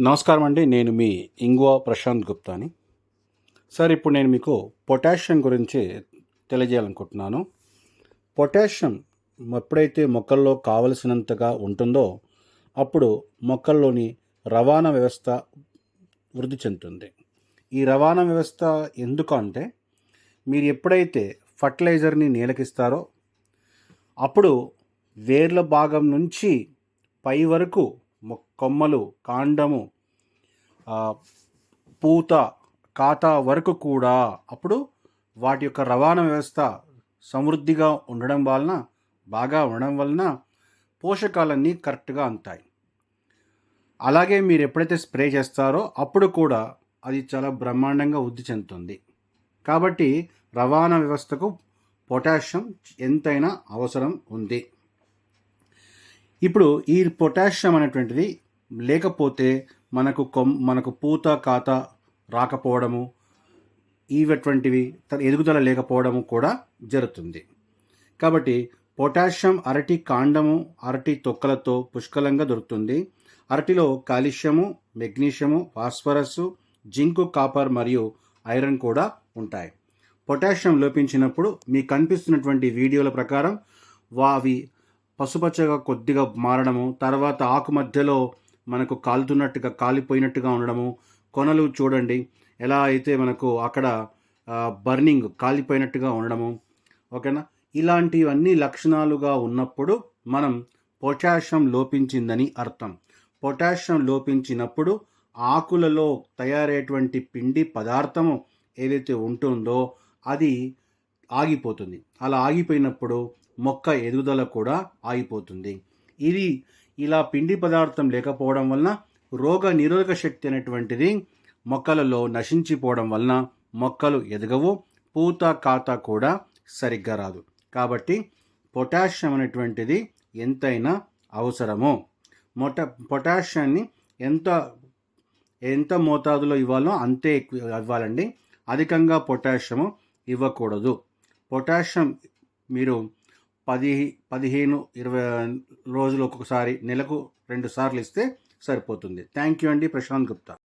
నమస్కారం అండి. నేను మీ ఇంగువా ప్రశాంత్ గుప్తాని. సార్ ఇప్పుడు నేను మీకు పొటాషియం గురించి తెలియజేయాలనుకుంటున్నాను. పొటాషియం ఎప్పుడైతే మొక్కల్లో కావలసినంతగా ఉంటుందో అప్పుడు మొక్కల్లోని రవాణా వ్యవస్థ వృద్ధి చెందుతుంది. ఈ రవాణా వ్యవస్థ ఎందుకు అంటే మీరు ఎప్పుడైతే ఫర్టిలైజర్ని నీలకిస్తారో అప్పుడు వేర్ల భాగం నుంచి పై వరకు కొమ్మలు కాండము పూత కాత వరకు కూడా అప్పుడు వాటి యొక్క రవాణా వ్యవస్థ సమృద్ధిగా ఉండడం వలన బాగా ఉండడం వలన పోషకాలన్నీ కరెక్ట్గా అందుతాయి. అలాగే మీరు ఎప్పుడైతే స్ప్రే చేస్తారో అప్పుడు కూడా అది చాలా బ్రహ్మాండంగా వృద్ధి చెందుతుంది. కాబట్టి రవాణా వ్యవస్థకు పొటాషియం ఎంతైనా అవసరం ఉంది. ఇప్పుడు ఈ పొటాషియం అనేటువంటిది లేకపోతే మనకు కొమ్ మనకు పూత కాత రాకపోవడము ఇవటువంటివి తన ఎదుగుదల లేకపోవడము కూడా జరుగుతుంది. కాబట్టి పొటాషియం అరటి కాండము అరటి తొక్కలతో పుష్కలంగా దొరుకుతుంది. అరటిలో calcium magnesium phosphorus zinc copper మరియు ఐరన్ కూడా ఉంటాయి. పొటాషియం లోపించినప్పుడు మీకు కనిపిస్తున్నటువంటి వీడియోల ప్రకారం వావి పసుపచ్చగా కొద్దిగా మారడము తర్వాత ఆకు మధ్యలో మనకు కాలుతున్నట్టుగా కాలిపోయినట్టుగా ఉండడము. కొనలు చూడండి. ఎలా అయితే మనకు అక్కడ బర్నింగ్ కాలిపోయినట్టుగా ఉండడము. ఓకేనా? ఇలాంటివన్నీ లక్షణాలుగా ఉన్నప్పుడు మనం పొటాషియం లోపించిందని అర్థం. పొటాషియం లోపించినప్పుడు ఆకులలో తయారయ్యేటువంటి పిండి పదార్థము ఏదైతే ఉంటుందో అది ఆగిపోతుంది. అలా ఆగిపోయినప్పుడు మొక్క ఎదుగుదల కూడా ఆగిపోతుంది. ఇది ఇలా పిండి పదార్థం లేకపోవడం వలన రోగ నిరోధక శక్తి అనేటువంటిది మొక్కలలో నశించిపోవడం వలన మొక్కలు ఎదగవు పూత కాత కూడా సరిగ్గా రాదు. కాబట్టి పొటాషియం అనేటువంటిది ఎంతైనా అవసరము. మొట పొటాషియాన్ని ఎంత ఎంత మోతాదులో ఇవ్వాలో అంతే ఎక్కువ ఇవ్వాలండి. అధికంగా పొటాషియం ఇవ్వకూడదు. పొటాషియం మీరు పది పదిహేను ఇరవై రోజులు ఒక్కొక్కసారి నెలకు రెండు సార్లు ఇస్తే సరిపోతుంది. థ్యాంక్ యూ అండి. ప్రశాంత్ గుప్తా.